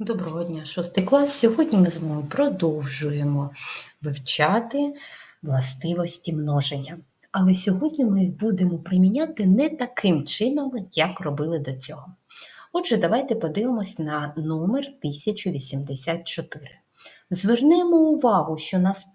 Доброго дня, шостий клас. Сьогодні ми з вами продовжуємо вивчати властивості множення. Але сьогодні ми їх будемо приміняти не таким чином, як робили до цього. Отже, давайте подивимось на номер 1084. Звернемо увагу, що нас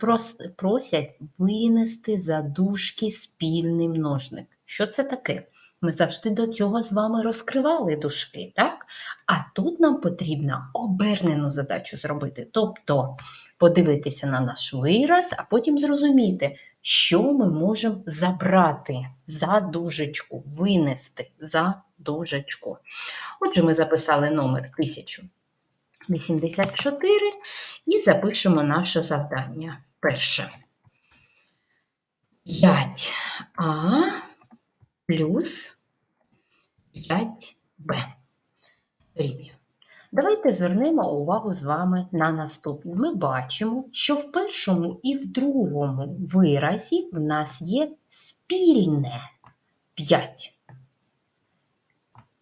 просять винести за дужки спільний множник. Що це таке? Ми завжди до цього з вами розкривали дужки, так? А тут нам потрібно обернену задачу зробити, тобто подивитися на наш вираз, а потім зрозуміти, що ми можемо забрати за дужечку, винести за дужечку. Отже, ми записали номер 1084 і запишемо наше завдання. Перше. 5а плюс 5b рівня. Давайте звернемо увагу з вами на наступне. Ми бачимо, що в першому і в другому виразі в нас є спільне 5.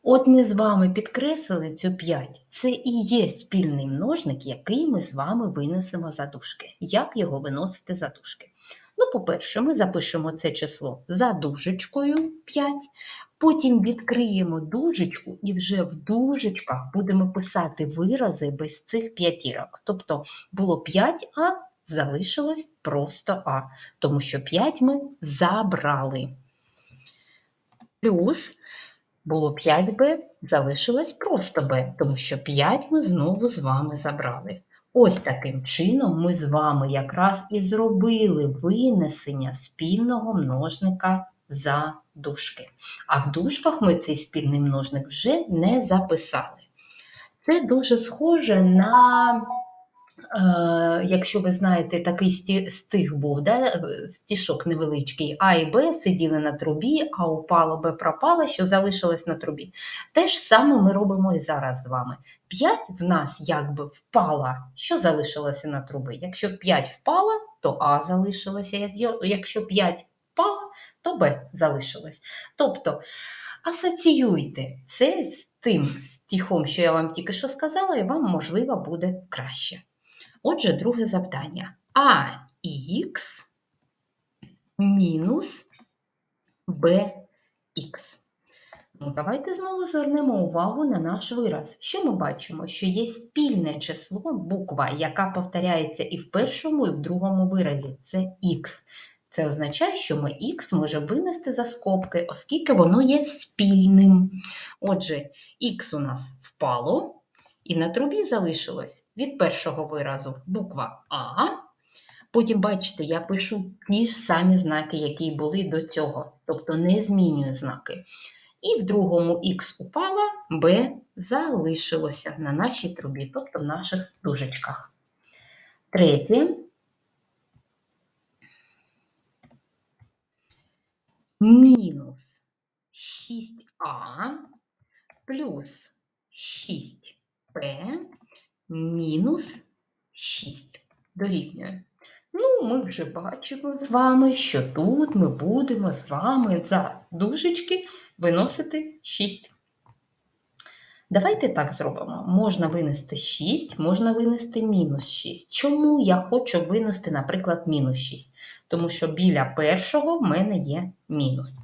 От ми з вами підкреслили цю 5. Це і є спільний множник, який ми з вами винесемо за дужки. Як його виносити за дужки? Ну, по-перше, ми запишемо це число за дужечкою 5, потім відкриємо дужечку і вже в дужечках будемо писати вирази без цих п'ятірок. Тобто було 5а, залишилось просто А, тому що 5 ми забрали. Плюс було 5b, залишилось просто b, тому що 5 ми знову з вами забрали. Ось таким чином ми з вами якраз і зробили винесення спільного множника за дужки. А в дужках ми цей спільний множник вже не записали. Це дуже схоже на, якщо ви знаєте, такий стих був, да? е, стішок невеличкий. А і Б сиділи на трубі, а упало Б пропало, що залишилось на трубі. Те ж саме ми робимо і зараз з вами. 5 в нас якби впала. Що залишилося на труби? Якщо 5 впала, то А залишилося. Якщо 5 впала, то Б залишилось. Тобто асоціюйте це з тим стихом, що я вам тільки що сказала, і вам, можливо, буде краще. Отже, друге завдання. АХ мінус БХ. Ну, давайте знову звернемо увагу на наш вираз. Що ми бачимо? Що є спільне число, буква, яка повторяється і в першому, і в другому виразі. Це х. Це означає, що ми х можемо винести за скобки, оскільки воно є спільним. Отже, х у нас впало, і на трубі залишилось від першого виразу буква А. Потім, бачите, я пишу ті ж самі знаки, які були до цього, тобто не змінюю знаки. І в другому х упала, b залишилося на нашій трубі, тобто в наших дужечках. Третє. Мінус 6а плюс 6p мінус 6 дорівнює. Ну, ми вже бачимо з вами, що тут ми будемо з вами за дужечки виносити 6. Давайте так зробимо. Можна винести 6, можна винести мінус 6. Чому я хочу винести, наприклад, мінус 6? Тому що біля першого в мене є мінус.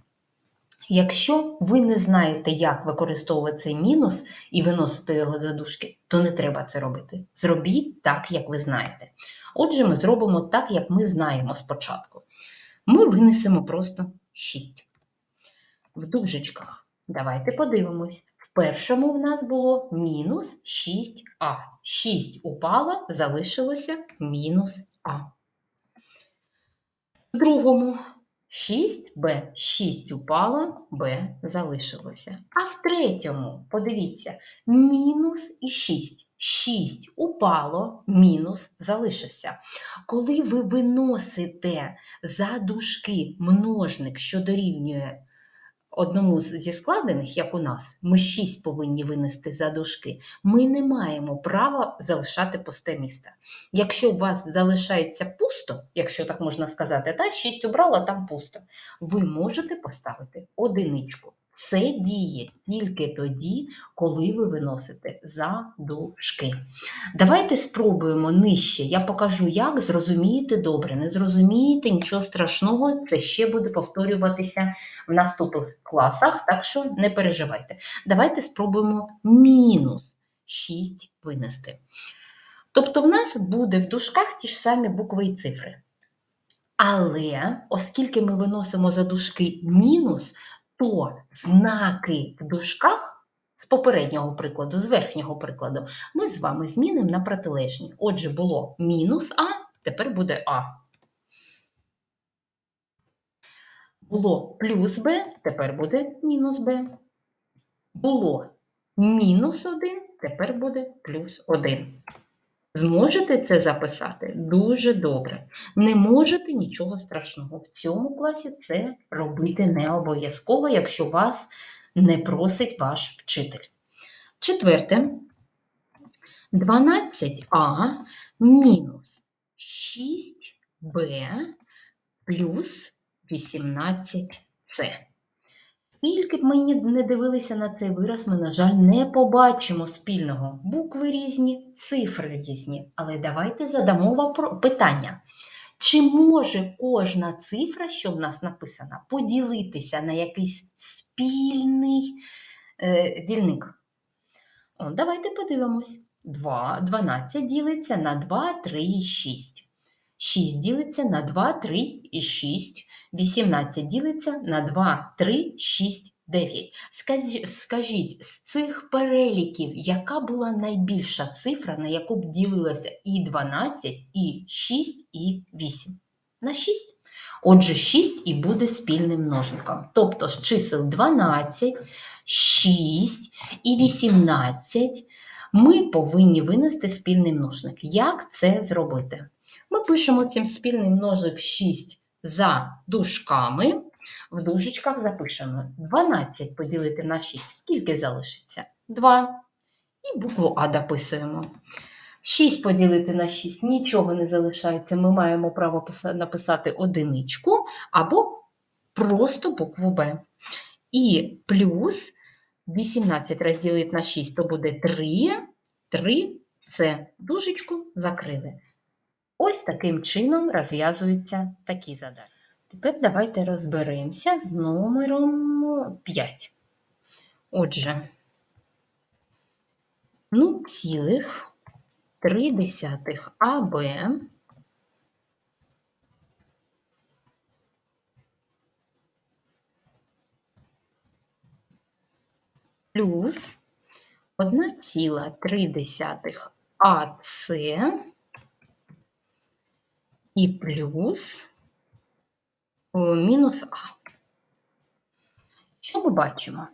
Якщо ви не знаєте, як використовувати цей мінус і виносити його до дужки, то не треба це робити. Зробіть так, як ви знаєте. Отже, ми зробимо так, як ми знаємо спочатку. Ми винесемо просто 6. В дужечках. Давайте подивимось. В першому в нас було мінус 6а. 6 упало, залишилося мінус а. В другому 6b, 6 упало, Б залишилося. А в третьому, подивіться, мінус і 6. 6 упало, мінус залишився. Коли ви виносите за дужки множник, що дорівнює одному зі складених, як у нас, ми 6 повинні винести за дужки, ми не маємо права залишати пусте місце. Якщо у вас залишається пусто, якщо так можна сказати, та 6 убрала, там пусто, ви можете поставити одиничку. Це діє тільки тоді, коли ви виносите за дужки. Давайте спробуємо нижче. Я покажу, як зрозумієте добре. Не зрозумієте нічого страшного, це ще буде повторюватися в наступних класах, так що не переживайте. Давайте спробуємо мінус 6 винести. Тобто, в нас буде в дужках ті ж самі букви і цифри. Але оскільки ми виносимо за дужки мінус, то знаки в дужках з попереднього прикладу, з верхнього прикладу, ми з вами змінимо на протилежні. Отже, було мінус А, тепер буде А. Було плюс Б, тепер буде мінус Б. Було мінус 1, тепер буде плюс 1. Зможете це записати дуже добре. Не можете нічого страшного. В цьому класі це робити не обов'язково, якщо вас не просить ваш вчитель. Четверте. 12а мінус 6b плюс 18c. Скільки б ми не дивилися на цей вираз, ми, на жаль, не побачимо спільного. Букви різні, цифри різні. Але давайте задамо питання. Чи може кожна цифра, що в нас написана, поділитися на якийсь спільний е, дільник? О, давайте подивимось. 2, 12 ділиться на 2, 3 6. 6 ділиться на 2, 3 і 6. 18 ділиться на 2, 3, 6, 9. Скажіть, з цих переліків, яка була найбільша цифра, на яку б ділилося і 12, і 6, і 8? На 6. Отже, 6 і буде спільним множником. Тобто з чисел 12, 6 і 18 ми повинні винести спільний множник. Як це зробити? Ми пишемо цим спільний множник 6 за дужками. В дужечках запишемо 12 поділити на 6. Скільки залишиться? 2. І букву А дописуємо. 6 поділити на 6 нічого не залишається. Ми маємо право написати одиничку або просто букву Б. І плюс 18 розділити на 6, то буде 3. 3 це дужечку закрили. Ось таким чином розв'язуються такі задачі. Тепер давайте розберемося з номером 5. Отже, ну, цілих 3 АБ плюс 1,3 АС і плюс о, мінус А. Що ми бачимо?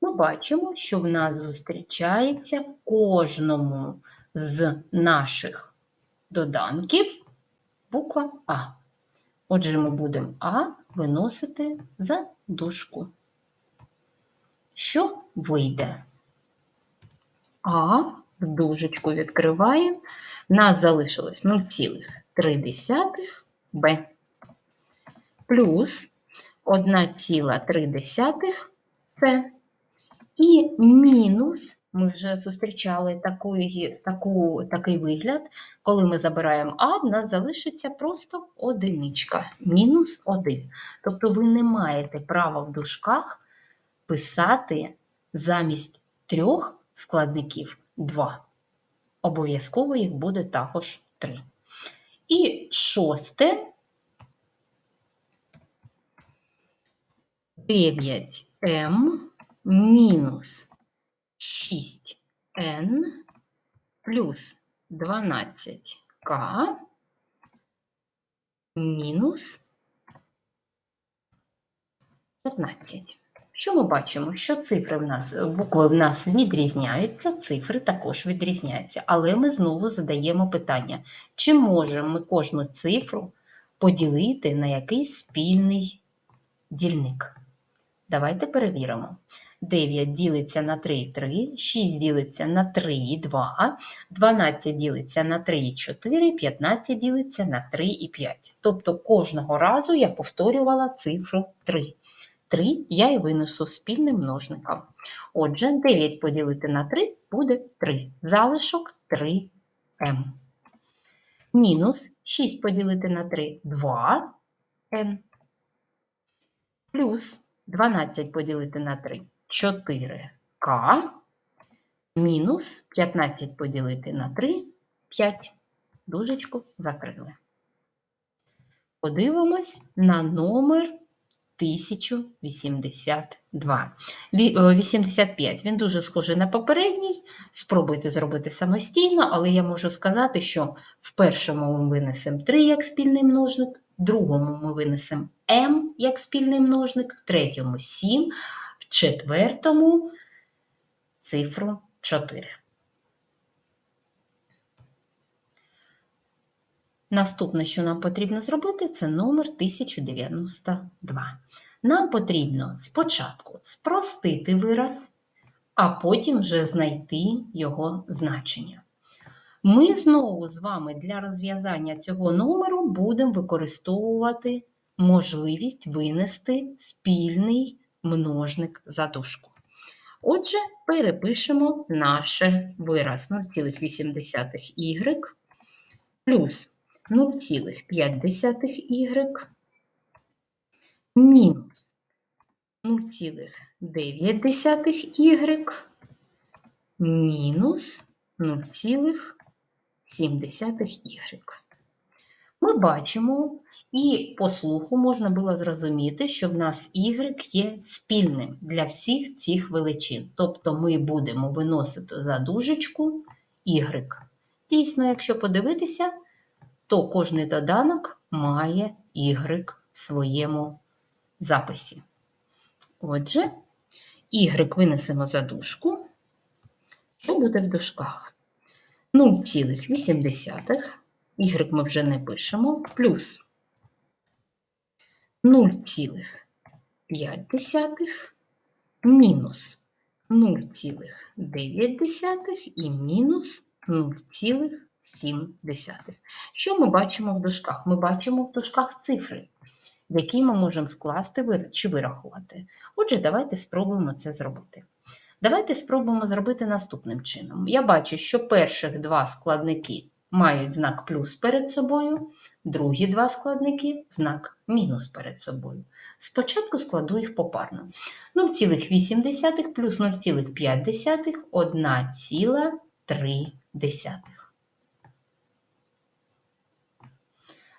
Ми бачимо, що в нас зустрічається кожному з наших доданків буква А. Отже, ми будемо А виносити за дужку. Що вийде? А в дужечку відкриваємо. Нас залишилось 0,3 Б плюс 1,3 С і мінус, ми вже зустрічали такий, таку, такий вигляд, коли ми забираємо А, в нас залишиться просто одиничка, мінус 1. Тобто ви не маєте права в дужках писати замість трьох складників 2. Обов'язково їх буде також 3. І шосте 9m мінус 6n плюс 12k мінус 15. Що ми бачимо? Що цифри в нас, букви в нас відрізняються, цифри також відрізняються. Але ми знову задаємо питання, чи можемо ми кожну цифру поділити на якийсь спільний дільник? Давайте перевіримо. 9 ділиться на 3,3, 6 ділиться на 3,2, 12 ділиться на 3,4, 15 ділиться на 3,5. Тобто кожного разу я повторювала цифру 3. 3 я і винесу спільним множником. Отже, 9 поділити на 3 буде 3. Залишок 3m. Мінус 6 поділити на 3 2n. Плюс 12 поділити на 3 4k. Мінус 15 поділити на 3 5. Дужечку закрили. Подивимось на номер 1082. Е, 85. Він дуже схожий на попередній. Спробуйте зробити самостійно, але я можу сказати, що в першому ми винесемо 3 як спільний множник, в другому ми винесемо m як спільний множник, в третьому 7, в четвертому цифру 4. Наступне, що нам потрібно зробити, це номер 1092. Нам потрібно спочатку спростити вираз, а потім вже знайти його значення. Ми знову з вами для розв'язання цього номеру будемо використовувати можливість винести спільний множник за дужку. Отже, перепишемо наше вираз 0,8y плюс 0,5y мінус 0,9y мінус 0,7y. Ми бачимо, і по слуху можна було зрозуміти, що в нас y є спільним для всіх цих величин. Тобто ми будемо виносити за дужечку y. Дійсно, якщо подивитися, то кожний доданок має y в своєму записі. Отже, y винесемо за дужку. Що буде в дужках? 0,8, y ми вже не пишемо, плюс 0,5 мінус 0,9 і мінус 0,7. Що ми бачимо в дужках? Ми бачимо в дужках цифри, які ми можемо скласти чи вирахувати. Отже, давайте спробуємо це зробити. Давайте спробуємо зробити наступним чином. Я бачу, що перших два складники мають знак плюс перед собою, другі два складники знак мінус перед собою. Спочатку складу їх попарно. 0,8 плюс 0,5 – 1,3.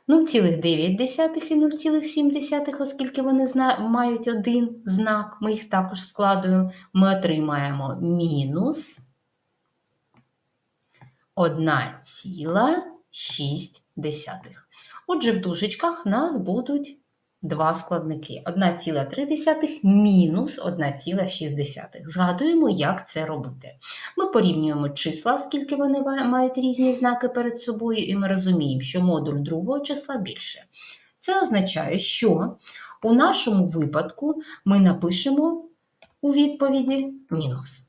0,9 і 0,7, оскільки вони мають один знак, ми їх також складуємо, ми отримаємо мінус 1,6. Отже, в дужечках нас будуть два складники. 1,3 мінус 1,6. Згадуємо, як це робити. Ми порівнюємо числа, оскільки вони мають різні знаки перед собою, і ми розуміємо, що модуль другого числа більше. Це означає, що у нашому випадку ми напишемо у відповіді мінус.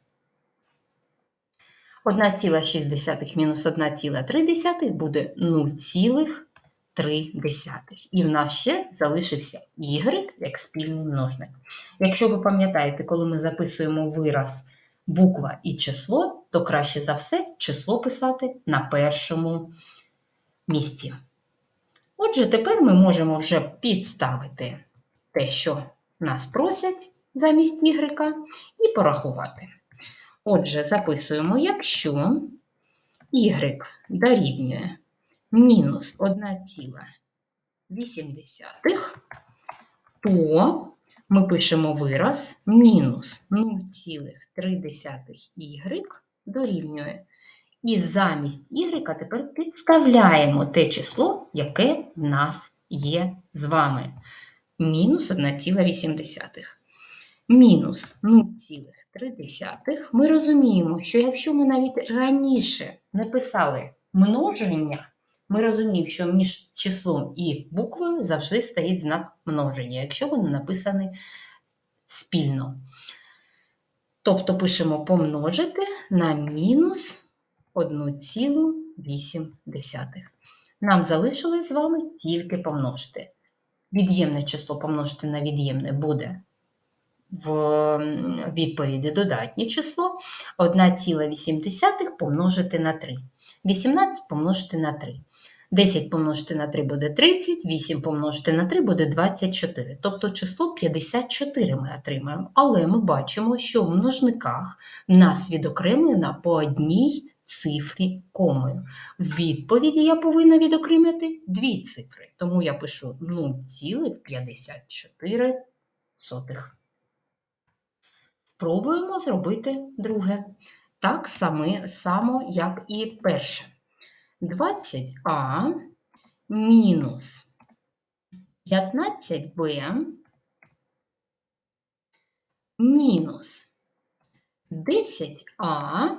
1,6 мінус 1,3 буде 0,3. І в нас ще залишився y як спільний множник. Якщо ви пам'ятаєте, коли ми записуємо вираз буква і число, то краще за все число писати на першому місці. Отже, тепер ми можемо вже підставити те, що нас просять замість y, і порахувати. Отже, записуємо, якщо y дорівнює мінус 1,8, то ми пишемо вираз мінус 0,3y дорівнює. І замість y тепер підставляємо те число, яке в нас є з вами. Мінус 1,8. Мінус 0,3. Ми розуміємо, що якщо ми навіть раніше не писали множення, ми розуміємо, що між числом і буквою завжди стоїть знак множення, якщо вони написані спільно. Тобто пишемо помножити на мінус 1,8. Нам залишилось з вами тільки помножити. Від'ємне число помножити на від'ємне буде в відповіді додатнє число 1,8 помножити на 3. 18 помножити на 3. 10 помножити на 3 буде 30, 8 помножити на 3 буде 24. Тобто число 54 ми отримаємо. Але ми бачимо, що в множниках нас відокремлена по одній цифрі комою. В відповіді я повинна відокремити дві цифри. Тому я пишу 0,54. Спробуємо зробити друге. Так само, як і перше. 20а мінус 15Б мінус 10а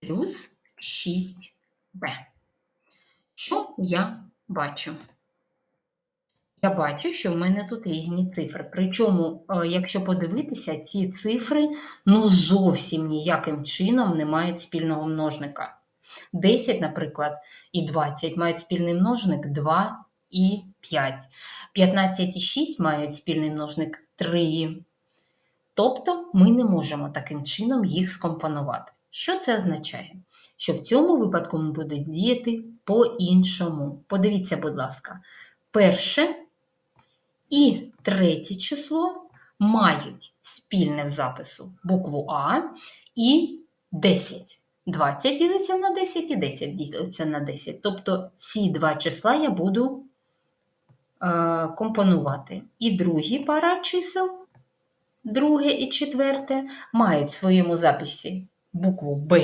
плюс 6Б. Що я бачу? Я бачу, що в мене тут різні цифри. Причому, е, якщо подивитися, ці цифри ну зовсім ніяким чином не мають спільного множника. 10, наприклад, і 20 мають спільний множник 2 і 5. 15 і 6 мають спільний множник 3. Тобто ми не можемо таким чином їх скомпонувати. Що це означає? Що в цьому випадку ми будемо діяти по-іншому. Подивіться, будь ласка, перше і третє число мають спільне в запису букву А і 10. 20 ділиться на 10 і 10 ділиться на 10. Тобто ці два числа я буду е, компонувати. І другі пара чисел, друге і четверте, мають в своєму записі букву Б,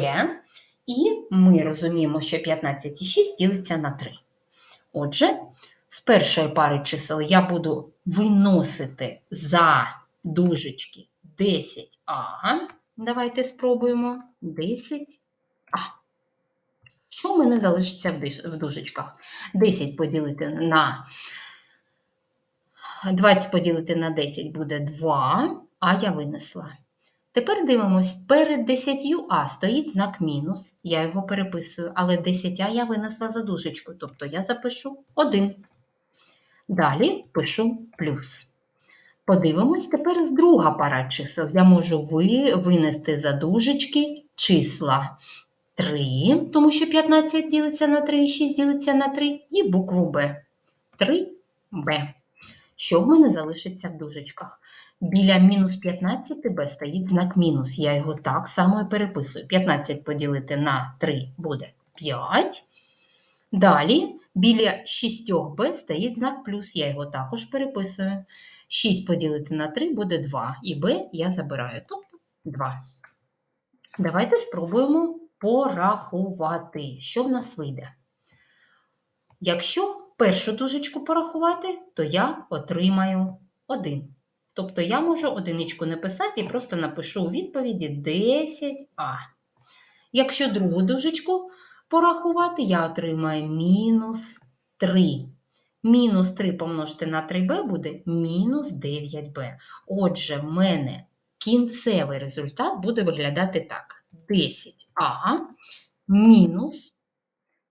і ми розуміємо, що 15 і 6 ділиться на 3. Отже, з першої пари чисел я буду виносити за дужечки 10а. Давайте спробуємо 10а. Що в мене залишиться в дужечках? 10 поділити на 20 поділити на 10 буде 2, а я винесла. Тепер дивимось, перед 10а стоїть знак мінус, я його переписую, але 10а я винесла за дужечку, тобто я запишу 1. Далі пишу плюс. Подивимось тепер з друга пара чисел. Я можу ви, винести за дужечки числа 3, тому що 15 ділиться на 3 і 6 ділиться на 3, і букву Б. 3Б. Що в мене залишиться в дужечках? Біля мінус 15 Б стоїть знак мінус. Я його так само і переписую. 15 поділити на 3 буде 5. Далі біля 6b стоїть знак плюс, я його також переписую. 6 поділити на 3 буде 2, і b я забираю, тобто 2. Давайте спробуємо порахувати, що в нас вийде. Якщо першу дужечку порахувати, то я отримаю 1. Тобто я можу одиничку не писати і просто напишу у відповіді 10а. Якщо другу дужечку порахувати, я отримаю мінус 3. Мінус 3 помножити на 3b буде мінус 9b. Отже, в мене кінцевий результат буде виглядати так: 10а мінус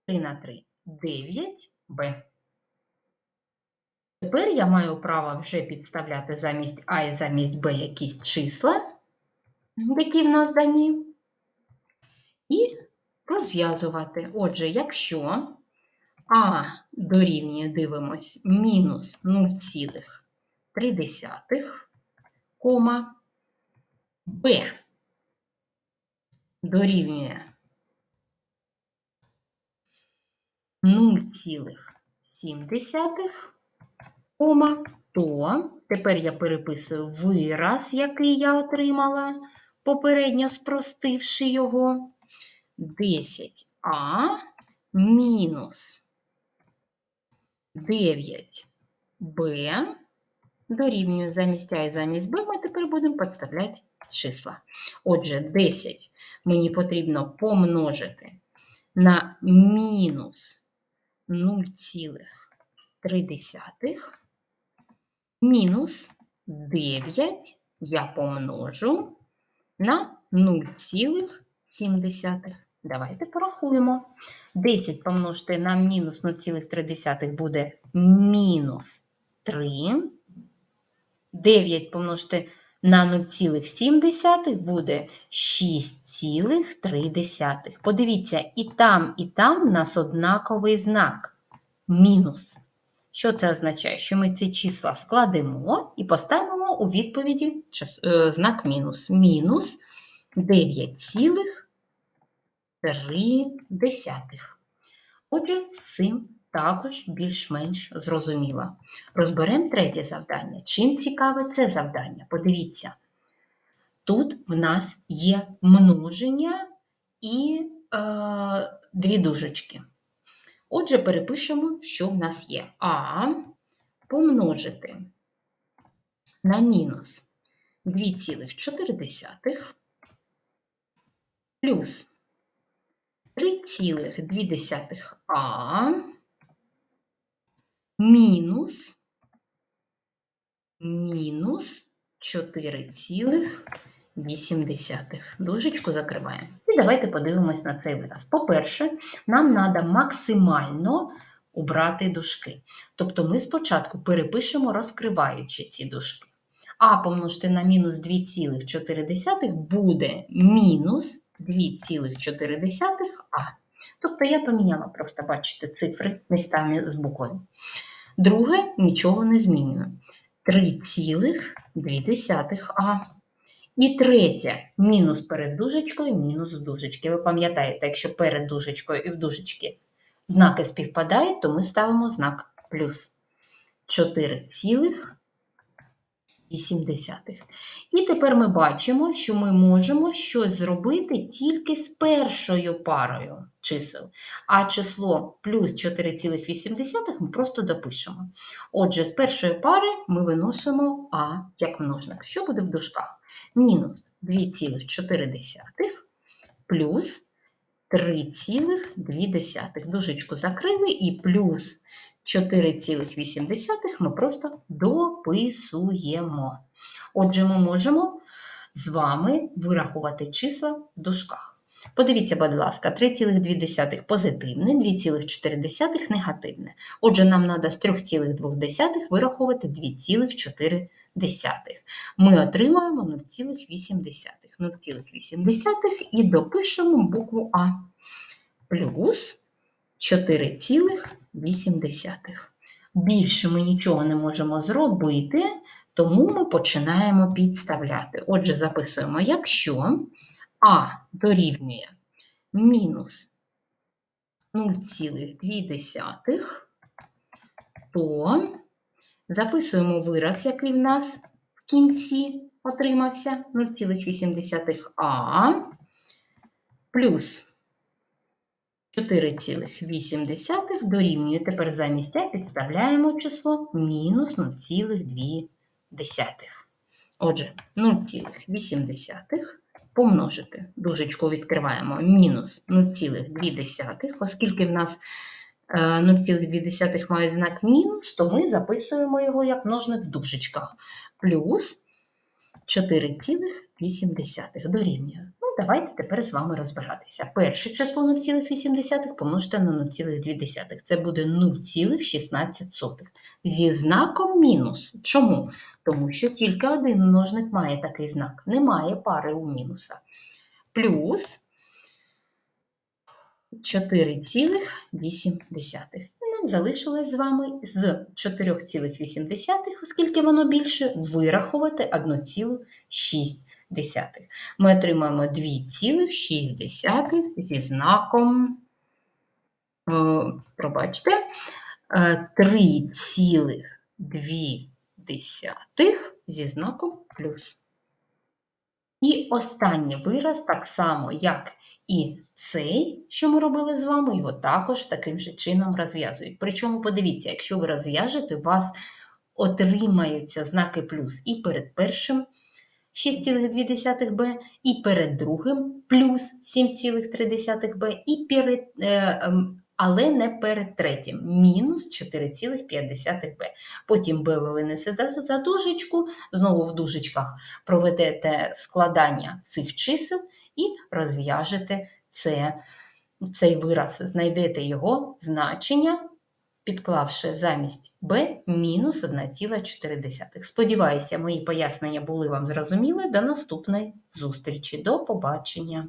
3 на 3 9b. Тепер я маю право вже підставляти замість А і замість Б якісь числа, які в нас дані, розв'язувати. Отже, якщо А дорівнює, дивимось, мінус 0,3, кома, Б дорівнює 0,7, кома, то тепер я переписую вираз, який я отримала, попередньо спростивши його. 10а мінус 9b дорівнює замість А і замість Б ми тепер будемо підставляти числа. Отже, 10 мені потрібно помножити на мінус 0,3 мінус 9 я помножу на 0,7. Давайте порахуємо. 10 помножити на мінус 0,3 буде мінус 3. 9 помножити на 0,7 буде 6,3. Подивіться, і там, і там в нас однаковий знак мінус. Що це означає? Що ми ці числа складемо і поставимо у відповіді е, знак мінус. Мінус 9,3. Отже, з цим також більш-менш зрозуміло. Розберемо третє завдання. Чим цікаве це завдання? Подивіться, тут в нас є множення і е, дві дужечки. Отже, перепишемо, що в нас є. А помножити на мінус 2,4 плюс 3,2а мінус мінус 4,8. Дужечку закриваємо. І давайте подивимось на цей вираз. По-перше, нам треба максимально убрати дужки. Тобто ми спочатку перепишемо, розкриваючи ці дужки. А помножити на мінус 2,4 буде мінус 2,4а. Тобто я поміняла просто, бачите, цифри містами з буквою. Друге, нічого не змінюю. 3,2а. І третє, мінус перед дужечкою, мінус в дужечки. Ви пам'ятаєте, якщо перед дужечкою і в дужечки знаки співпадають, то ми ставимо знак плюс. 4,8. І тепер ми бачимо, що ми можемо щось зробити тільки з першою парою чисел. А число плюс 4,8 ми просто допишемо. Отже, з першої пари ми виносимо А як множник. Що буде в дужках? Мінус 2,4 плюс 3,2. Дужечку закрили і плюс 4,8 ми просто дописуємо. Отже, ми можемо з вами вирахувати числа в дужках. Подивіться, будь ласка, 3,2 позитивне, 2,4 негативне. Отже, нам треба з 3,2 вирахувати 2,4. Ми отримаємо 0,8. 0,8 і допишемо букву А. Плюс 4,8. Більше ми нічого не можемо зробити, тому ми починаємо підставляти. Отже, записуємо, якщо А дорівнює мінус 0,2, то записуємо вираз, який в нас в кінці отримався 0,8а плюс 4,8 дорівнює. Тепер замість А підставляємо число мінус 0,2. Отже, 0,8 помножити, дужечку відкриваємо, мінус 0,2, оскільки в нас 0,2 має знак мінус, то ми записуємо його як множник в дужечках. Плюс 4,8 дорівнює. Давайте тепер з вами розбиратися. Перше число 0,8 помножити на 0,2. Це буде 0,16 зі знаком мінус. Чому? Тому що тільки один множник має такий знак. Немає пари у мінуса. Плюс 4,8. І нам залишилось з вами з 4,8, оскільки воно більше, вирахувати 1,6. Ми отримаємо 2,6 зі знаком, е, пробачте, е, 3,2 зі знаком плюс. І останній вираз, так само, як і цей, що ми робили з вами, його також таким же чином розв'язують. Причому, подивіться, якщо ви розв'яжете, у вас отримаються знаки плюс і перед першим 6,2b, і перед другим плюс 7,3b, і перед, е, ем, але не перед третім мінус 4,5b. Потім b ви винесете за дужечку, знову в дужечках проведете складання цих чисел і розв'яжете це, цей вираз, знайдете його значення підклавши замість b мінус 1,4. Сподіваюся, мої пояснення були вам зрозуміли. До наступної зустрічі. До побачення!